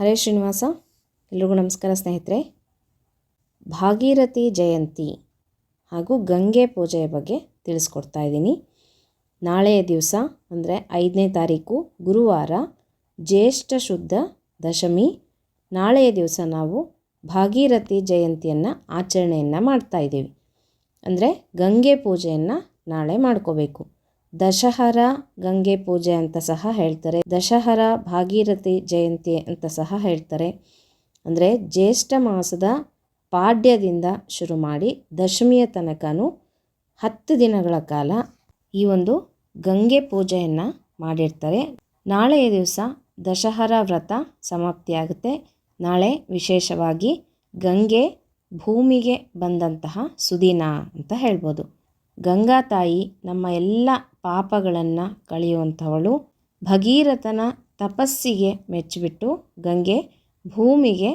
ಹರೇ ಶ್ರೀನಿವಾಸ, ಎಲ್ರಿಗೂ ನಮಸ್ಕಾರ ಸ್ನೇಹಿತರೆ. ಭಾಗೀರಥಿ ಜಯಂತಿ ಹಾಗೂ ಗಂಗೆ ಪೂಜೆಯ ಬಗ್ಗೆ ತಿಳಿಸ್ಕೊಡ್ತಾ ಇದ್ದೀನಿ. ನಾಳೆಯ ದಿವಸ, ಅಂದರೆ ಐದನೇ ತಾರೀಕು, ಗುರುವಾರ ಜ್ಯೇಷ್ಠ ಶುದ್ಧ ದಶಮಿ. ನಾಳೆಯ ದಿವಸ ನಾವು ಭಾಗೀರಥಿ ಜಯಂತಿಯನ್ನು ಆಚರಣೆಯನ್ನು ಮಾಡ್ತಾ ಇದ್ದೀವಿ. ಅಂದರೆ ಗಂಗೆ ಪೂಜೆಯನ್ನು ನಾಳೆ ಮಾಡ್ಕೋಬೇಕು. ದಶಹರ ಗಂಗೆ ಪೂಜೆ ಅಂತ ಸಹ ಹೇಳ್ತಾರೆ. ದಶಹರ ಭಾಗೀರಥಿ ಜಯಂತಿ ಅಂತ ಸಹ ಹೇಳ್ತಾರೆ. ಅಂದರೆ ಜ್ಯೇಷ್ಠ ಮಾಸದ ಪಾಡ್ಯದಿಂದ ಶುರು ಮಾಡಿ ದಶಮಿಯ ತನಕನೂ ಹತ್ತು ದಿನಗಳ ಕಾಲ ಈ ಒಂದು ಗಂಗೆ ಪೂಜೆಯನ್ನು ಮಾಡಿರ್ತಾರೆ. ನಾಳೆಯ ದಿವಸ ದಶಹರ ವ್ರತ ಸಮಾಪ್ತಿಯಾಗುತ್ತೆ. ನಾಳೆ ವಿಶೇಷವಾಗಿ ಗಂಗೆ ಭೂಮಿಗೆ ಬಂದಂತಹ ಸುದಿನ ಅಂತ ಹೇಳ್ಬೋದು. ಗಂಗಾ ತಾಯಿ ನಮ್ಮ ಎಲ್ಲ ಪಾಪಗಳನ್ನು ಕಳೆಯುವಂಥವಳು ಭಗೀರಥನ ತಪಸ್ಸಿಗೆ ಮೆಚ್ಚಿಬಿಟ್ಟು ಗಂಗೆ ಭೂಮಿಗೆ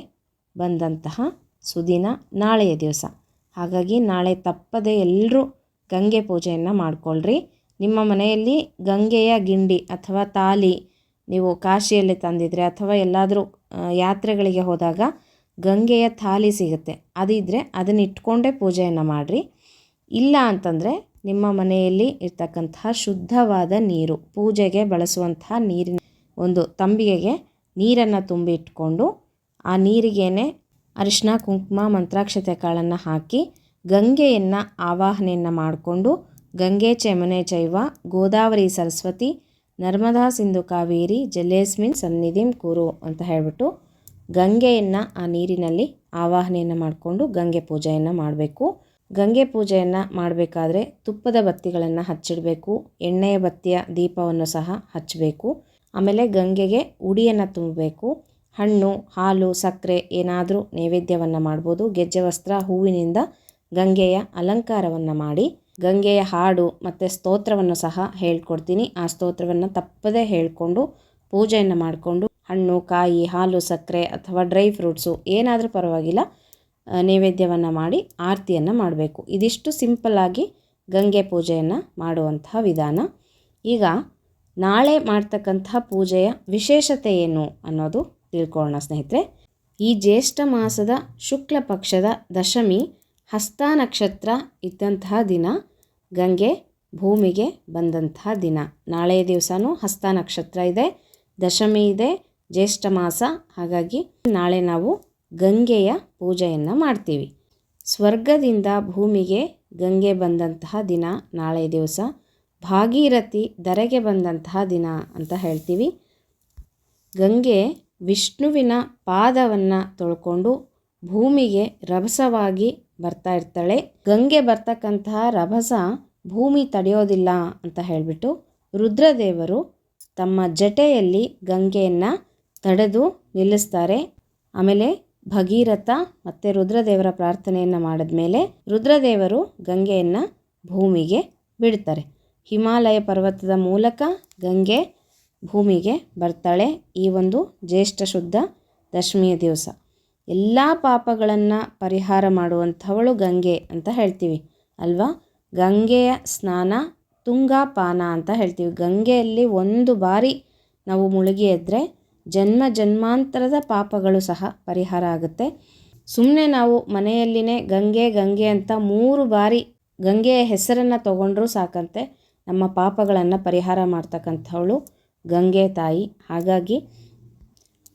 ಬಂದಂತಹ ಸುದಿನ ನಾಳೆಯ ದಿವಸ. ಹಾಗಾಗಿ ನಾಳೆ ತಪ್ಪದೆ ಎಲ್ಲರೂ ಗಂಗೆ ಪೂಜೆಯನ್ನು ಮಾಡಿಕೊಳ್ಳ್ರಿ ನಿಮ್ಮ ಮನೆಯಲ್ಲಿ ಗಂಗೆಯ ಗಿಂಡಿ ಅಥವಾ ತಾಲಿ ನೀವು ಕಾಶಿಯಲ್ಲಿ ತಂದಿದ್ರೆ ಅಥವಾ ಎಲ್ಲಾದರೂ ಯಾತ್ರೆಗಳಿಗೆ ಹೋದಾಗ ಗಂಗೆಯ ಥಾಲಿ ಸಿಗುತ್ತೆ. ಅದಿದ್ದರೆ ಅದನ್ನ ಇಟ್ಕೊಂಡೇ ಪೂಜೆಯನ್ನು ಮಾಡಿರಿ. ಇಲ್ಲ ಅಂತಂದರೆ ನಿಮ್ಮ ಮನೆಯಲ್ಲಿ ಇರ್ತಕ್ಕಂತಹ ಶುದ್ಧವಾದ ನೀರು, ಪೂಜೆಗೆ ಬಳಸುವಂತಹ ನೀರಿನ ಒಂದು ತಂಬಿಗೆಗೆ ನೀರನ್ನು ತುಂಬಿ ಇಟ್ಕೊಂಡು ಆ ನೀರಿಗೇನೆ ಅರಿಶಿನ ಕುಂಕುಮ, ಮಂತ್ರಾಕ್ಷತೆ ಕಾಳನ್ನು ಹಾಕಿ ಗಂಗೆಯನ್ನು ಆವಾಹನೆಯನ್ನು ಮಾಡಿಕೊಂಡು ಗಂಗೆ ಚಮನೆ ಚೈವ ಗೋದಾವರಿ ಸರಸ್ವತಿ ನರ್ಮದಾ ಸಿಂಧು ಕಾವೇರಿ ಜಲೇಸ್ಮಿನ್ ಸನ್ನಿಧಿಂ ಕೂರು ಅಂತ ಹೇಳಿಬಿಟ್ಟು ಗಂಗೆಯನ್ನು ಆ ನೀರಿನಲ್ಲಿ ಆವಾಹನೆಯನ್ನು ಮಾಡಿಕೊಂಡು ಗಂಗೆ ಪೂಜೆಯನ್ನು ಮಾಡಬೇಕು. ಗಂಗೆ ಪೂಜೆಯನ್ನು ಮಾಡಬೇಕಾದ್ರೆ ತುಪ್ಪದ ಬತ್ತಿಗಳನ್ನು ಹಚ್ಚಿಡಬೇಕು, ಎಣ್ಣೆಯ ಬತ್ತಿಯ ದೀಪವನ್ನು ಸಹ ಹಚ್ಚಬೇಕು ಆಮೇಲೆ ಗಂಗೆಗೆ ಉಡಿಯನ್ನು ತುಂಬಬೇಕು, ಹಣ್ಣು, ಹಾಲು, ಸಕ್ಕರೆ ಏನಾದರೂ ನೈವೇದ್ಯವನ್ನು ಮಾಡ್ಬೋದು, ಗೆಜ್ಜೆ ವಸ್ತ್ರ, ಹೂವಿನಿಂದ ಗಂಗೆಯ ಅಲಂಕಾರವನ್ನು ಮಾಡಿ, ಗಂಗೆಯ ಹಾಡು ಮತ್ತು ಸ್ತೋತ್ರವನ್ನು ಸಹ ಹೇಳ್ಕೊಡ್ತೀನಿ. ಆ ಸ್ತೋತ್ರವನ್ನು ತಪ್ಪದೇ ಹೇಳಿಕೊಂಡು ಪೂಜೆಯನ್ನು ಮಾಡಿಕೊಂಡು ಹಣ್ಣು, ಕಾಯಿ, ಹಾಲು, ಸಕ್ಕರೆ ಅಥವಾ ಡ್ರೈ ಫ್ರೂಟ್ಸು ಏನಾದರೂ ಪರವಾಗಿಲ್ಲ ನೈವೇದ್ಯವನ್ನು ಮಾಡಿ ಆರತಿಯನ್ನು ಮಾಡಬೇಕು. ಇದಿಷ್ಟು ಸಿಂಪಲ್ಲಾಗಿ ಗಂಗೆ ಪೂಜೆಯನ್ನು ಮಾಡುವಂತಹ ವಿಧಾನ. ಈಗ ನಾಳೆ ಮಾಡ್ತಕ್ಕಂತಹ ಪೂಜೆಯ ವಿಶೇಷತೆ ಏನು ಅನ್ನೋದು ತಿಳ್ಕೊಳ್ಳೋಣ ಸ್ನೇಹಿತರೆ. ಈ ಜ್ಯೇಷ್ಠ ಮಾಸದ ಶುಕ್ಲ ಪಕ್ಷದ ದಶಮಿ ಹಸ್ತ ನಕ್ಷತ್ರ ಇದ್ದಂತಹ ದಿನ, ಗಂಗೆ ಭೂಮಿಗೆ ಬಂದಂತಹ ದಿನ. ನಾಳೆಯ ದಿವಸನೂ ಹಸ್ತ ನಕ್ಷತ್ರ ಇದೆ, ದಶಮಿ ಇದೆ, ಜ್ಯೇಷ್ಠ ಮಾಸ. ಹಾಗಾಗಿ ನಾಳೆ ನಾವು ಗಂಗೆಯ ಪೂಜೆಯನ್ನು ಮಾಡ್ತೀವಿ. ಸ್ವರ್ಗದಿಂದ ಭೂಮಿಗೆ ಗಂಗೆ ಬಂದಂತಹ ದಿನ ನಾಳೆ ದಿವಸ, ಭಾಗೀರಥಿ ಧರೆಗೆ ಬಂದಂತಹ ದಿನ ಅಂತ ಹೇಳ್ತೀವಿ. ಗಂಗೆ ವಿಷ್ಣುವಿನ ಪಾದವನ್ನು ತೊಳ್ಕೊಂಡು ಭೂಮಿಗೆ ರಭಸವಾಗಿ ಬರ್ತಾ ಇರ್ತಾಳೆ. ಗಂಗೆ ಬರ್ತಕ್ಕಂತಹ ರಭಸ ಭೂಮಿ ತಡೆಯೋದಿಲ್ಲ ಅಂತ ಹೇಳಿಬಿಟ್ಟು ರುದ್ರದೇವರು ತಮ್ಮ ಜಟೆಯಲ್ಲಿ ಗಂಗೆಯನ್ನು ತಡೆದು ನಿಲ್ಲಿಸ್ತಾರೆ. ಆಮೇಲೆ ಭಗೀರಥ ಮತ್ತು ರುದ್ರದೇವರ ಪ್ರಾರ್ಥನೆಯನ್ನು ಮಾಡಿದ ಮೇಲೆ ರುದ್ರದೇವರು ಗಂಗೆಯನ್ನು ಭೂಮಿಗೆ ಬಿಡ್ತಾರೆ. ಹಿಮಾಲಯ ಪರ್ವತದ ಮೂಲಕ ಗಂಗೆ ಭೂಮಿಗೆ ಬರ್ತಾಳೆ. ಈ ಒಂದು ಜ್ಯೇಷ್ಠ ಶುದ್ಧ ದಶಮಿಯ ದಿವಸ. ಎಲ್ಲ ಪಾಪಗಳನ್ನು ಪರಿಹಾರ ಮಾಡುವಂಥವಳು ಗಂಗೆ ಅಂತ ಹೇಳ್ತೀವಿ ಅಲ್ವಾ? ಗಂಗೆಯ ಸ್ನಾನ ತುಂಗಾಪಾನ ಅಂತ ಹೇಳ್ತೀವಿ. ಗಂಗೆಯಲ್ಲಿ ಒಂದು ಬಾರಿ ನಾವು ಮುಳುಗಿ ಎದ್ದರೆ ಜನ್ಮ ಜನ್ಮಾಂತರದ ಪಾಪಗಳು ಸಹ ಪರಿಹಾರ ಆಗುತ್ತೆ. ಸುಮ್ಮನೆ ನಾವು ಮನೆಯಲ್ಲಿನೇ ಗಂಗೆ ಗಂಗೆ ಅಂತ ಮೂರು ಬಾರಿ ಗಂಗೆಯ ಹೆಸರನ್ನು ತಗೊಂಡ್ರೂ ಸಾಕಂತೆ. ನಮ್ಮ ಪಾಪಗಳನ್ನು ಪರಿಹಾರ ಮಾಡ್ತಕ್ಕಂಥವಳು ಗಂಗೆ ತಾಯಿ. ಹಾಗಾಗಿ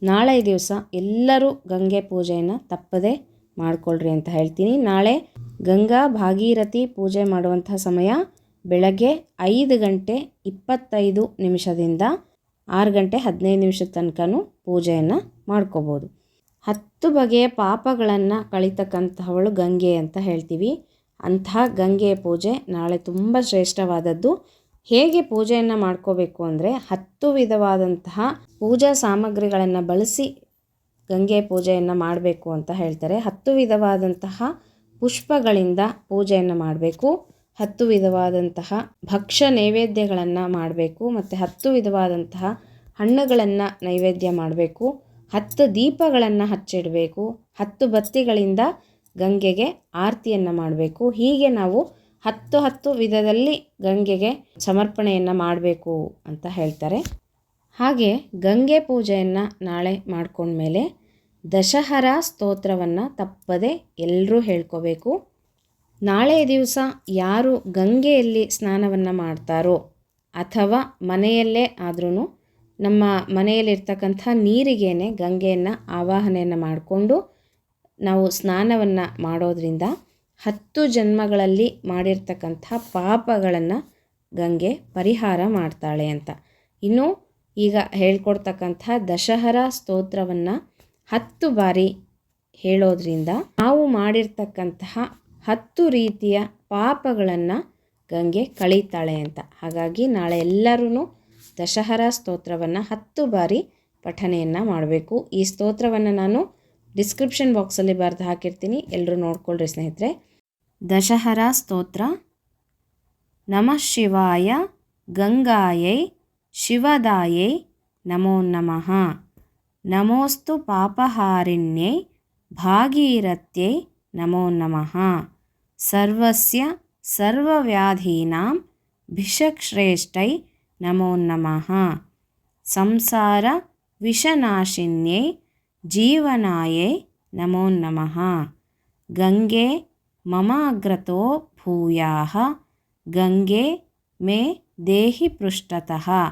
ನಾಳೆ ದಿವಸ ಎಲ್ಲರೂ ಗಂಗೆ ಪೂಜೆಯನ್ನು ತಪ್ಪದೇ ಮಾಡಿಕೊಳ್ಳ್ರಿ ಅಂತ ಹೇಳ್ತೀನಿ. ನಾಳೆ ಗಂಗಾ ಭಾಗೀರಥಿ ಪೂಜೆ ಮಾಡುವಂಥ ಸಮಯ ಬೆಳಗ್ಗೆ ಐದು ಗಂಟೆ ಇಪ್ಪತ್ತೈದು ನಿಮಿಷದಿಂದ ಆರು ಗಂಟೆ ಹದಿನೈದು ನಿಮಿಷದ ತನಕನೂ ಪೂಜೆಯನ್ನು ಮಾಡ್ಕೋಬೋದು. ಹತ್ತು ಬಗೆಯ ಪಾಪಗಳನ್ನು ಕಳಿತಕ್ಕಂಥವಳು ಗಂಗೆ ಅಂತ ಹೇಳ್ತೀವಿ. ಅಂತಹ ಗಂಗೆಯ ಪೂಜೆ ನಾಳೆ ತುಂಬ ಶ್ರೇಷ್ಠವಾದದ್ದು. ಹೇಗೆ ಪೂಜೆಯನ್ನು ಮಾಡ್ಕೋಬೇಕು ಅಂದರೆ ಹತ್ತು ವಿಧವಾದಂತಹ ಪೂಜಾ ಸಾಮಗ್ರಿಗಳನ್ನು ಬಳಸಿ ಗಂಗೆ ಪೂಜೆಯನ್ನು ಮಾಡಬೇಕು ಅಂತ ಹೇಳ್ತಾರೆ. ಹತ್ತು ವಿಧವಾದಂತಹ ಪುಷ್ಪಗಳಿಂದ ಪೂಜೆಯನ್ನು ಮಾಡಬೇಕು. ಹತ್ತು ವಿಧವಾದಂತಹ ಭಕ್ಷ್ಯ ನೈವೇದ್ಯಗಳನ್ನು ಮಾಡಬೇಕು. ಮತ್ತು ಹತ್ತು ವಿಧವಾದಂತಹ ಹಣ್ಣುಗಳನ್ನು ನೈವೇದ್ಯ ಮಾಡಬೇಕು. ಹತ್ತು ದೀಪಗಳನ್ನು ಹಚ್ಚಿಡಬೇಕು. ಹತ್ತು ಬತ್ತಿಗಳಿಂದ ಗಂಗೆಗೆ ಆರತಿಯನ್ನು ಮಾಡಬೇಕು. ಹೀಗೆ ನಾವು ಹತ್ತು ಹತ್ತು ವಿಧದಲ್ಲಿ ಗಂಗೆಗೆ ಸಮರ್ಪಣೆಯನ್ನು ಮಾಡಬೇಕು ಅಂತ ಹೇಳ್ತಾರೆ. ಹಾಗೆ ಗಂಗೆ ಪೂಜೆಯನ್ನು ನಾಳೆ ಮಾಡ್ಕೊಂಡ್ಮೇಲೆ ದಶಹರ ಸ್ತೋತ್ರವನ್ನು ತಪ್ಪದೆ ಎಲ್ಲರೂ ಹೇಳ್ಕೋಬೇಕು. ನಾಳೆ ದಿವಸ ಯಾರು ಗಂಗೆಯಲ್ಲಿ ಸ್ನಾನವನ್ನು ಮಾಡ್ತಾರೋ ಅಥವಾ ಮನೆಯಲ್ಲೇ ಆದ್ರೂ ನಮ್ಮ ಮನೆಯಲ್ಲಿರ್ತಕ್ಕಂಥ ನೀರಿಗೇನೆ, ಗಂಗೆಯನ್ನು ಆವಾಹನೆಯನ್ನು ಮಾಡಿಕೊಂಡು ನಾವು ಸ್ನಾನವನ್ನು ಮಾಡೋದರಿಂದ ಹತ್ತು ಜನ್ಮಗಳಲ್ಲಿ ಮಾಡಿರ್ತಕ್ಕಂಥ ಪಾಪಗಳನ್ನು ಗಂಗೆ ಪರಿಹಾರ ಮಾಡ್ತಾಳೆ ಅಂತ. ಇನ್ನು ಈಗ ಹೇಳ್ಕೊಡ್ತಕ್ಕಂಥ ದಶಹರ ಸ್ತೋತ್ರವನ್ನು ಹತ್ತು ಬಾರಿ ಹೇಳೋದ್ರಿಂದ ನಾವು ಮಾಡಿರ್ತಕ್ಕಂತಹ ಹತ್ತು ರೀತಿಯ ಪಾಪಗಳನ್ನು ಗಂಗೆ ಕಳೀತಾಳೆ ಅಂತ. ಹಾಗಾಗಿ ನಾಳೆ ಎಲ್ಲರೂ ದಶಹರ ಸ್ತೋತ್ರವನ್ನು ಹತ್ತು ಬಾರಿ ಪಠನೆಯನ್ನು ಮಾಡಬೇಕು. ಈ ಸ್ತೋತ್ರವನ್ನು ನಾನು ಡಿಸ್ಕ್ರಿಪ್ಷನ್ ಬಾಕ್ಸಲ್ಲಿ ಬರೆದು ಹಾಕಿರ್ತೀನಿ. ಎಲ್ಲರೂ ನೋಡ್ಕೊಳ್ರಿ ಸ್ನೇಹಿತರೆ. ದಶಹರ ಸ್ತೋತ್ರ. ನಮಃ ಶಿವಾಯ ಗಂಗಾಯೈ ಶಿವದಾಯೈ ನಮೋ ನಮಃ. ನಮೋಸ್ತು ಪಾಪಹಾರಿಣ್ಯೈ ಭಾಗೀರಥ್ಯೈ ನಮೋ ನಮಃ. ಸರ್ವಸ್ಯ ಸರ್ವವ್ಯಾಧೀನಾಂ ಭಿಷಕ್ಶ್ರೇಷ್ಠೈ नमो नमः। संसारविषनाशिन्यै जीवनायै नमो नमः। गङ्गे ममाग्रतो भूयाः। गङ्गे मे देहि पृष्ठतः।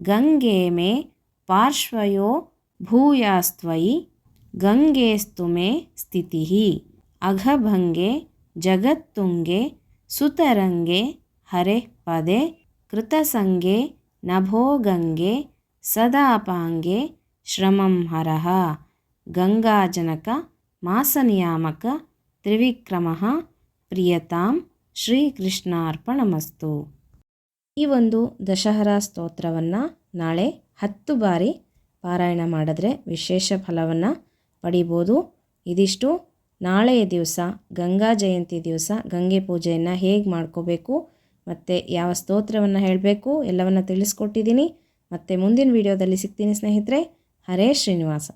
गङ्गे मे पार्श्वयो भूयास्त्वयि। गङ्गेस्तु मे स्थितिः। अघभङ्गे जगत्तुङ्गे सुतरङ्गे हरेः पदे ಕೃತಸಂಗೆ ನಭೋ ಗಂಗೆ ಸದಾಪಾಂಗೆ ಶ್ರಮಂ ಹರಹ ಗಂಗಾಜನಕ ಮಾಸನಿಯಾಮಕ ತ್ರಿವಿಕ್ರಮ ಪ್ರಿಯತಾಂ ಶ್ರೀಕೃಷ್ಣಾರ್ಪಣಮಸ್ತು. ಈ ಒಂದು ದಶಹರ ಸ್ತೋತ್ರವನ್ನು ನಾಳೆ ಹತ್ತು ಬಾರಿ ಪಾರಾಯಣ ಮಾಡಿದ್ರೆ ವಿಶೇಷ ಫಲವನ್ನು ಪಡಿಬೋದು. ಇದಿಷ್ಟು. ನಾಳೆಯ ದಿವಸ ಗಂಗಾ ಜಯಂತಿ ದಿವಸ ಗಂಗೆ ಪೂಜೆಯನ್ನು ಹೇಗೆ ಮಾಡ್ಕೋಬೇಕು? ಮತ್ತು ಯಾವ ಸ್ತೋತ್ರವನ್ನು ಹೇಳಬೇಕು ಎಲ್ಲವನ್ನು ತಿಳಿಸ್ಕೊಟ್ಟಿದ್ದೀನಿ. ಮತ್ತು ಮುಂದಿನ ವಿಡಿಯೋದಲ್ಲಿ ಸಿಗ್ತೀನಿ ಸ್ನೇಹಿತರೆ. ಹರೇ ಶ್ರೀನಿವಾಸ.